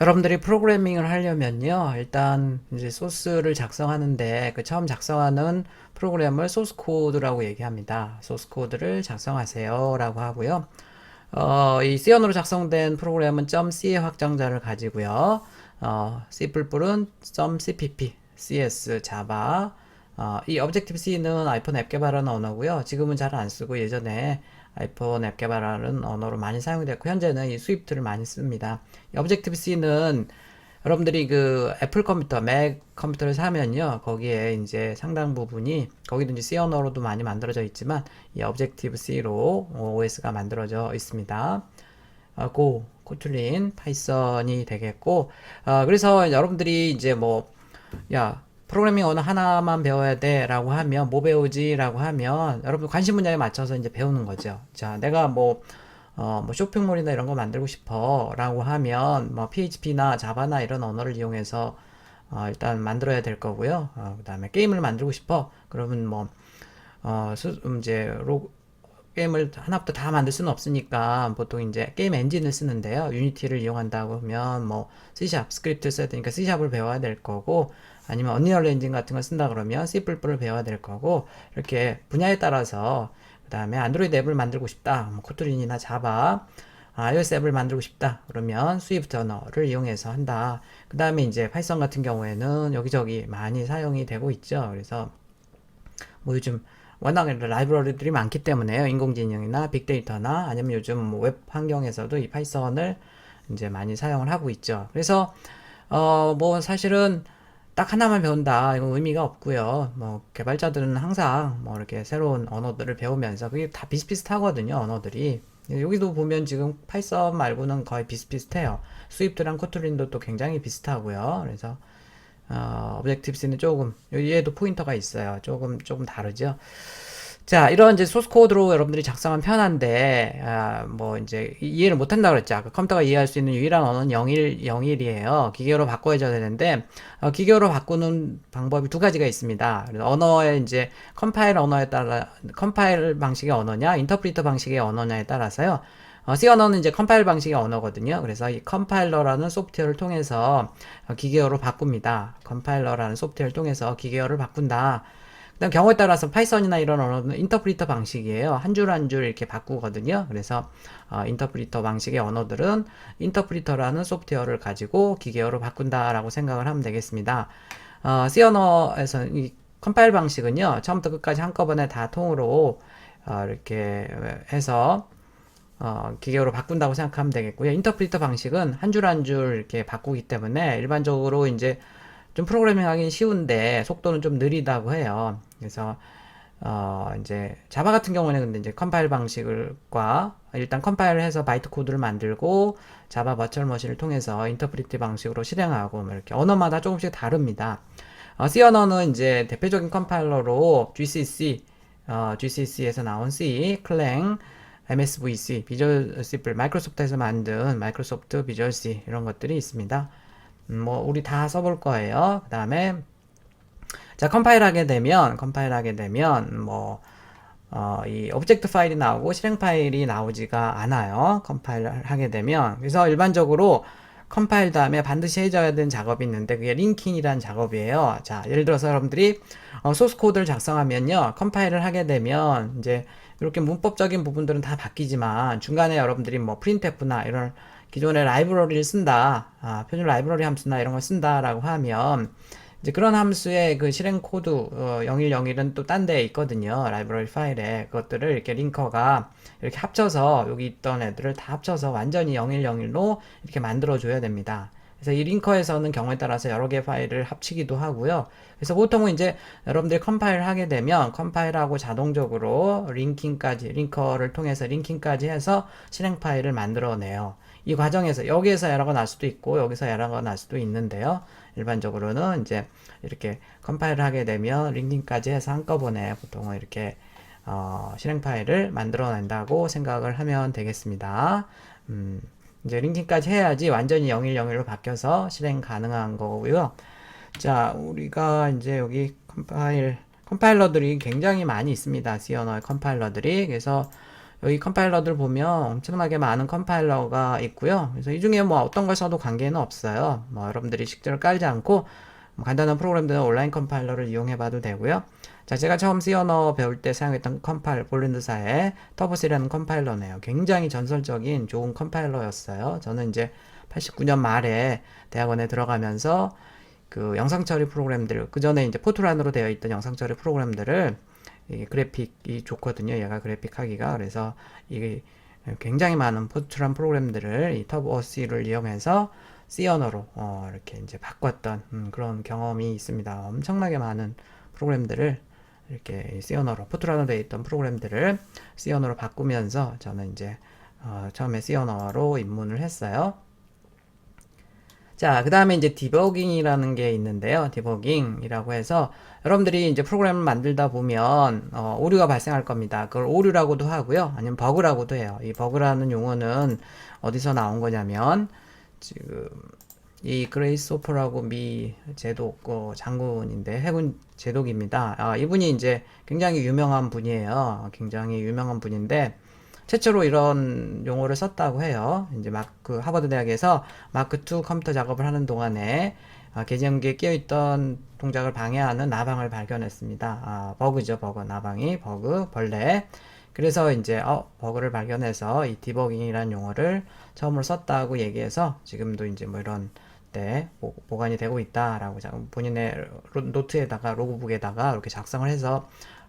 여러분들이 프로그래밍을 하려면요, 일단 이제 소스를 작성하는데 그 처음 작성하는 프로그램을 소스 코드라고 얘기합니다. 소스 코드를 작성하세요 라고 하고요. 어, 이 C언어로 작성된 프로그램은 .c의 확장자를 가지고요. 어, C++은 .cpp, CS, Java. 어, 이 Objective C는 아이폰 앱 개발하는 언어고요. 지금은 잘 안 쓰고 예전에 아이폰 앱 개발하는 언어로 많이 사용됐고 현재는 이 스위프트를 많이 씁니다. 이 Objective C는 여러분들이 그 애플 컴퓨터, 맥 컴퓨터를 사면요. 거기에 이제 상당 부분이 거기도 이제 C 언어로도 많이 만들어져 있지만 이 Objective C로 OS가 만들어져 있습니다. 어, 고, 코툴린, 파이썬이 되겠고, 어, 그래서 여러분들이 이제 뭐, 야, 프로그래밍 언어 하나만 배워야 돼 라고 하면, 뭐 배우지? 라고 하면, 여러분 관심 분야에 맞춰서 이제 배우는 거죠. 자, 내가 뭐, 어, 뭐 쇼핑몰이나 이런 거 만들고 싶어 라고 하면, 뭐 PHP나 자바나 이런 언어를 이용해서, 어, 일단 만들어야 될 거고요. 어, 그 다음에 게임을 만들고 싶어. 그러면 뭐, 어, 수, 음, 이제, 로, 게임을 하나부터 다 만들 수는 없으니까 보통 이제 게임 엔진을 쓰는데요. 유니티를 이용한다고 하면 뭐 C샵 스크립트 써야 되니까 C샵을 배워야 될 거고 아니면 언리얼 엔진 같은 걸 쓴다 그러면 C++를 배워야 될 거고 이렇게 분야에 따라서 그 다음에 안드로이드 앱을 만들고 싶다. 뭐 코트린이나 자바 iOS 앱을 만들고 싶다. 그러면 스위프트 언어를 이용해서 한다. 그 다음에 이제 파이썬 같은 경우에는 여기저기 많이 사용이 되고 있죠. 그래서 뭐 요즘 워낙 라이브러리들이 많기 때문에요. 인공지능이나 빅데이터나 아니면 요즘 뭐웹 환경에서도 이 파이썬을 이제 많이 사용을 하고 있죠. 그래서 어 뭐 사실은 딱 하나만 배운다 이건 의미가 없고요. 뭐 개발자들은 항상 뭐 이렇게 새로운 언어들을 배우면서 그게 다 비슷비슷하거든요. 언어들이 여기도 보면 지금 파이썬 말고는 거의 비슷비슷해요. 스위프트랑 코틀린도 또 굉장히 비슷하고요. 그래서 어, 오브젝티브 C는 조금 얘도 포인터가 있어요. 조금 조금 다르죠. 자, 이런 이제 소스 코드로 여러분들이 작성하면 편한데, 아, 뭐 이제 이해를 못 한다고 그랬죠. 아까 컴퓨터가 이해할 수 있는 유일한 언어는 01, 01이에요. 기계어로 바꿔야 되는데, 어, 기계어로 바꾸는 방법이 두 가지가 있습니다. 언어의 이제 컴파일 언어에 따라, 컴파일 방식의 언어냐, 인터프리터 방식의 언어냐에 따라서요. 어, C 언어는 이제 컴파일 방식의 언어거든요. 그래서 이 컴파일러라는 소프트웨어를 통해서 어, 기계어로 바꿉니다. 컴파일러라는 소프트웨어를 통해서 기계어를 바꾼다. 그다음 경우에 따라서 파이썬이나 이런 언어는 인터프리터 방식이에요. 한 줄 한 줄 이렇게 바꾸거든요. 그래서 어, 인터프리터 방식의 언어들은 인터프리터라는 소프트웨어를 가지고 기계어로 바꾼다라고 생각을 하면 되겠습니다. 어, C 언어에서 이 컴파일 방식은요. 처음부터 끝까지 한꺼번에 다 통으로 어, 이렇게 해서 어, 기계어로 바꾼다고 생각하면 되겠고요. 인터프리터 방식은 한 줄 한줄 이렇게 바꾸기 때문에 일반적으로 이제 좀 프로그래밍 하기 쉬운데 속도는 좀 느리다고 해요. 그래서 어 이제 자바 같은 경우는 근데 이제 컴파일 방식과 일단 컴파일을 해서 바이트 코드를 만들고 자바 버추얼 머신을 통해서 인터프리트 방식으로 실행하고 뭐 이렇게 언어마다 조금씩 다릅니다. 어, C 언어는 이제 대표적인 컴파일러로 GCC 어, GCC에서 나온 C, 클랭, MSVC, 비주얼 C+, 마이크로소프트에서 만든 마이크로소프트 비주얼 C 이런 것들이 있습니다. 음, 뭐 우리 다 써볼 거예요. 그 다음에 자 컴파일 하게 되면 컴파일 하게 되면 뭐 어, 이 오브젝트 파일이 나오고 실행 파일이 나오지가 않아요. 컴파일을 하게 되면 그래서 일반적으로 컴파일 다음에 반드시 해줘야 되는 작업이 있는데 그게 링킹이라는 작업이에요. 자 예를 들어서 여러분들이 어, 소스 코드를 작성하면요 컴파일을 하게 되면 이제 이렇게 문법적인 부분들은 다 바뀌지만 중간에 여러분들이 뭐 프린트F나 이런 기존의 라이브러리를 쓴다, 아, 표준 라이브러리 함수나 이런 걸 쓴다라고 하면 이제 그런 함수의 그 실행 코드 어, 0101은 또 딴 데에 있거든요. 라이브러리 파일에 그것들을 이렇게 링커가 이렇게 합쳐서 여기 있던 애들을 다 합쳐서 완전히 0101로 이렇게 만들어 줘야 됩니다. 그래서 이 링커에서는 경우에 따라서 여러 개 파일을 합치기도 하고요. 그래서 보통은 이제 여러분들이 컴파일 하게 되면 컴파일하고 자동적으로 링킹까지, 링커를 통해서 링킹까지 해서 실행 파일을 만들어내요. 이 과정에서 여기에서 에러가 날 수도 있고 여기서 에러가 날 수도 있는데요. 일반적으로는 이제 이렇게 컴파일을 하게 되면 링킹까지 해서 한꺼번에 보통은 이렇게 어, 실행 파일을 만들어낸다고 생각을 하면 되겠습니다. 음, 이제 링킹까지 해야지 완전히 0101로 바뀌어서 실행 가능한 거고요. 자, 우리가 이제 여기 컴파일, 컴파일러들이 굉장히 많이 있습니다. C 언어의 컴파일러들이. 그래서 여기 컴파일러들 보면 엄청나게 많은 컴파일러가 있고요. 그래서 이 중에 뭐 어떤 걸 써도 관계는 없어요. 뭐 여러분들이 식재를 깔지 않고 뭐 간단한 프로그램들은 온라인 컴파일러를 이용해 봐도 되고요. 자, 제가 처음 C 언어 배울 때 사용했던 컴파일, 폴란드사의 터보스라는 컴파일러네요. 굉장히 전설적인 좋은 컴파일러였어요. 저는 이제 89년 말에 대학원에 들어가면서 그 영상 처리 프로그램들, 그 전에 이제 포트란으로 되어 있던 영상 처리 프로그램들을 이 그래픽이 좋거든요. 얘가 그래픽 하기가. 그래서 이게 굉장히 많은 포트란 프로그램들을 이 터보C를 이용해서 C 언어로 어, 이렇게 이제 바꿨던 음, 그런 경험이 있습니다. 엄청나게 많은 프로그램들을 이렇게 C 언어로 포트란으로 되어 있던 프로그램들을 C 언어로 바꾸면서 저는 이제 어, 처음에 C 언어로 입문을 했어요. 자, 그 다음에 이제 디버깅이라는 게 있는데요. 디버깅이라고 해서 여러분들이 이제 프로그램을 만들다 보면 어, 오류가 발생할 겁니다. 그걸 오류라고도 하고요. 아니면 버그라고도 해요. 이 버그라는 용어는 어디서 나온 거냐면 지금 이 그레이스 오퍼라고 미 제독 어, 장군인데 해군 제독입니다. 아, 이분이 이제 굉장히 유명한 분이에요. 굉장히 유명한 분인데 최초로 이런 용어를 썼다고 해요. 이제 마크 하버드 대학에서 마크 2 컴퓨터 작업을 하는 동안에 아, 계정기에 끼어 있던 동작을 방해하는 나방을 발견했습니다. 아, 버그죠, 버그. 나방이 버그, 벌레. 그래서 이제 어, 버그를 발견해서 이 디버깅이라는 용어를 처음으로 썼다고 얘기해서 지금도 이제 뭐 이런 때 보관이 되고 있다라고 본인의 노트에다가 로그북에다가 이렇게 작성을 해서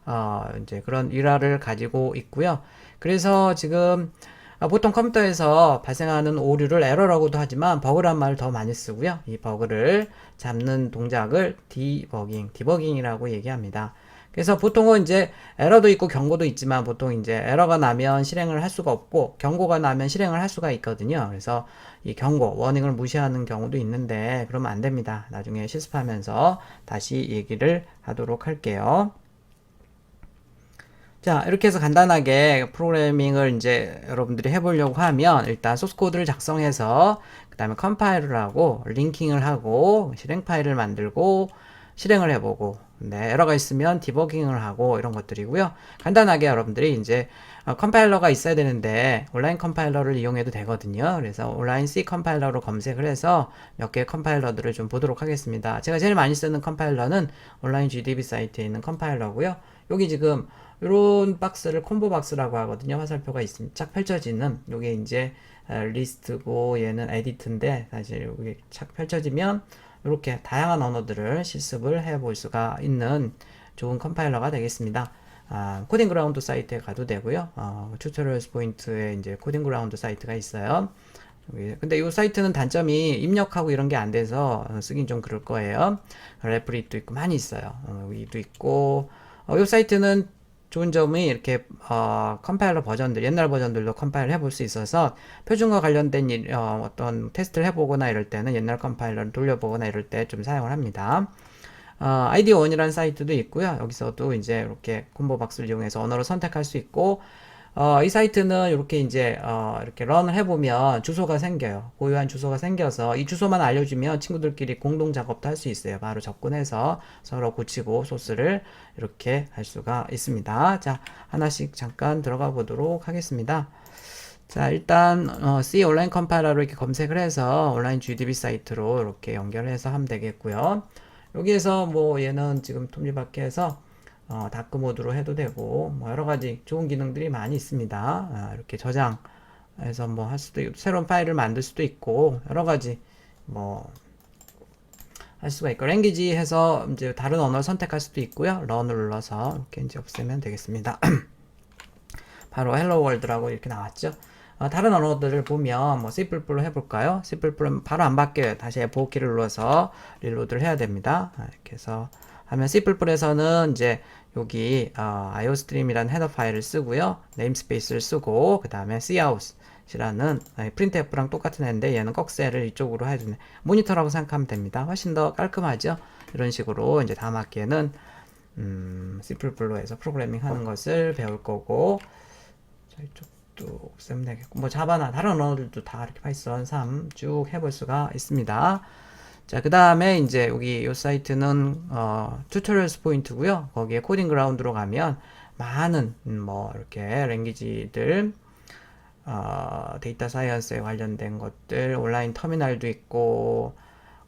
어, 이제 그런 일화를 가지고 있고요. 그래서 지금 아, 보통 컴퓨터에서 발생하는 오류를 에러라고도 하지만 버그란 말을 더 많이 쓰고요. 이 버그를 잡는 동작을 디버깅, 디버깅이라고 얘기합니다. 그래서 보통은 이제 에러도 있고 경고도 있지만 보통 이제 에러가 나면 실행을 할 수가 없고 경고가 나면 실행을 할 수가 있거든요. 그래서 이 경고, 워닝을 무시하는 경우도 있는데 그러면 안 됩니다. 나중에 실습하면서 다시 얘기를 하도록 할게요. 자, 이렇게 해서 간단하게 프로그래밍을 이제 여러분들이 해보려고 하면 일단 소스 코드를 작성해서 그 다음에 컴파일을 하고 링킹을 하고 실행 파일을 만들고 실행을 해보고 네, 에러가 있으면 디버깅을 하고 이런 것들이고요. 간단하게 여러분들이 이제 어, 컴파일러가 있어야 되는데 온라인 컴파일러를 이용해도 되거든요. 그래서 온라인 C 컴파일러로 검색을 해서 몇 개의 컴파일러들을 좀 보도록 하겠습니다. 제가 제일 많이 쓰는 컴파일러는 온라인 GDB 사이트에 있는 컴파일러고요. 여기 지금 이런 박스를 콤보 박스라고 하거든요. 화살표가 있으면 쫙 펼쳐지는 요게 이제 리스트고 얘는 에디트인데 사실 여기 착 펼쳐지면 이렇게 다양한 언어들을 실습을 해 볼 수가 있는 좋은 컴파일러가 되겠습니다. 아, 코딩 그라운드 사이트에 가도 되고요. 어, 튜토리얼스 포인트에 이제 코딩 그라운드 사이트가 있어요. 근데 이 사이트는 단점이 입력하고 이런 게 안 돼서 쓰긴 좀 그럴 거예요. 레프리도 있고 많이 있어요. 어, 여기도 있고 어, 이 사이트는 좋은 점이 이렇게 어, 컴파일러 버전들 옛날 버전들도 컴파일 해볼 수 있어서 표준과 관련된 일, 어, 어떤 테스트를 해보거나 이럴 때는 옛날 컴파일러를 돌려보거나 이럴 때 좀 사용을 합니다. 어, 아이디원이라는 사이트도 있고요. 여기서도 이제 이렇게 콤보 박스를 이용해서 언어를 선택할 수 있고 어, 이 사이트는 이렇게 이제 어, 이렇게 런을 해보면 주소가 생겨요. 고유한 주소가 생겨서 이 주소만 알려주면 친구들끼리 공동 작업도 할 수 있어요. 바로 접근해서 서로 고치고 소스를 이렇게 할 수가 있습니다. 자, 하나씩 잠깐 들어가 보도록 하겠습니다. 자, 일단 어, C 온라인 컴파일러로 이렇게 검색을 해서 온라인 GDB 사이트로 이렇게 연결해서 하면 되겠고요. 여기에서 뭐 얘는 지금 톱니바퀴에서 어, 다크 모드로 해도 되고 뭐 여러 가지 좋은 기능들이 많이 있습니다. 아, 이렇게 저장해서 뭐 할 수도 있고 새로운 파일을 만들 수도 있고 여러 가지 뭐 할 수가 있고 랭귀지 해서 이제 다른 언어를 선택할 수도 있고요. 런을 눌러서 이렇게 이제 없애면 되겠습니다. 바로 헬로 월드라고 이렇게 나왔죠. 어, 다른 언어들을 보면 뭐 C++ 로 해볼까요? C++ 바로 안 바뀌어요. 다시 F5 키를 눌러서 릴로드를 해야 됩니다. 아, 이렇게 해서 하면 C++에서는 이제 여기 어, iostream이라는 헤더 파일을 쓰고요. 네임스페이스를 쓰고 그 다음에 cout이라는 프린트f랑 똑같은 애인데 얘는 꺽쇠를 이쪽으로 해주네. 모니터라고 생각하면 됩니다. 훨씬 더 깔끔하죠. 이런 식으로 이제 다음 학기에는 음, 해서 프로그래밍 하는 것을 배울 거고 자, 이쪽도 없애면 되겠고 뭐 자바나 다른 언어들도 다 이렇게 파이썬 3 쭉 해볼 수가 있습니다. 자, 그 다음에 이제 여기 이 사이트는 어, 튜토리얼스 포인트고요. 거기에 코딩 그라운드로 가면 많은 음, 뭐 이렇게 랭귀지들 어, 데이터 사이언스에 관련된 것들 온라인 터미널도 있고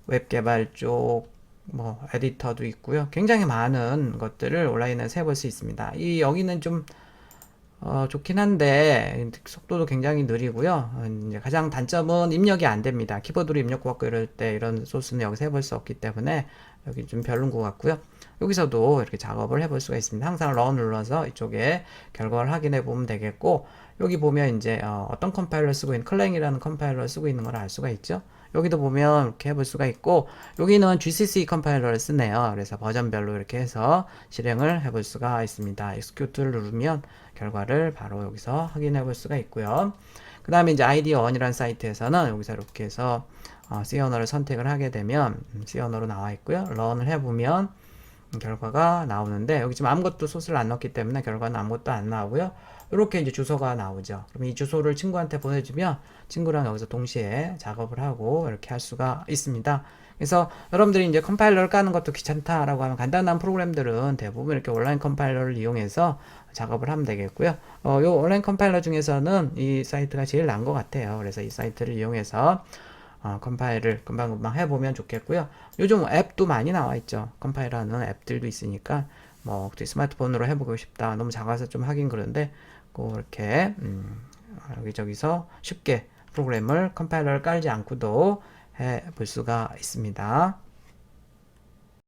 웹 개발 쪽 뭐 에디터도 있고요. 굉장히 많은 것들을 온라인에서 해볼 수 있습니다. 이 여기는 좀 어, 좋긴 한데 속도도 굉장히 느리고요. 어, 이제 가장 단점은 입력이 안 됩니다. 키보드로 입력 받고 이럴 때 이런 소스는 여기서 해볼 수 없기 때문에 여기 좀 별론 것 같고요. 여기서도 이렇게 작업을 해볼 수가 있습니다. 항상 런 눌러서 이쪽에 결과를 확인해 보면 되겠고 여기 보면 이제 어, 떤 컴파일러 쓰고 있는 클랭이라는 컴파일러 쓰고 있는 걸 알 수가 있죠. 여기도 보면 이렇게 해볼 수가 있고 여기는 GCC 컴파일러를 쓰네요. 그래서 버전별로 이렇게 해서 실행을 해볼 수가 있습니다. execute를 누르면 결과를 바로 여기서 확인해 볼 수가 있고요. 그 다음에 이제 아이디어1이라는 사이트에서는 여기서 이렇게 해서 어, C 언어를 선택을 하게 되면 음, C 언어로 나와 있고요. 런을 해보면 음, 결과가 나오는데 여기 지금 아무것도 소스를 안 넣었기 때문에 결과는 아무것도 안 나오고요. 이렇게 이제 주소가 나오죠. 그럼 이 주소를 친구한테 보내주면 친구랑 여기서 동시에 작업을 하고 이렇게 할 수가 있습니다. 그래서 여러분들이 이제 컴파일러를 까는 것도 귀찮다라고 하면 간단한 프로그램들은 대부분 이렇게 온라인 컴파일러를 이용해서 작업을 하면 되겠고요. 어, 요 온라인 컴파일러 중에서는 이 사이트가 제일 나은 것 같아요. 그래서 이 사이트를 이용해서 어, 컴파일을 금방금방 해보면 좋겠고요. 요즘 앱도 많이 나와 있죠. 컴파일하는 앱들도 있으니까 뭐 스마트폰으로 해보고 싶다. 너무 작아서 좀 하긴 그런데 그렇게 음, 여기저기서 쉽게 프로그램을 컴파일러를 깔지 않고도 해 볼 수가 있습니다.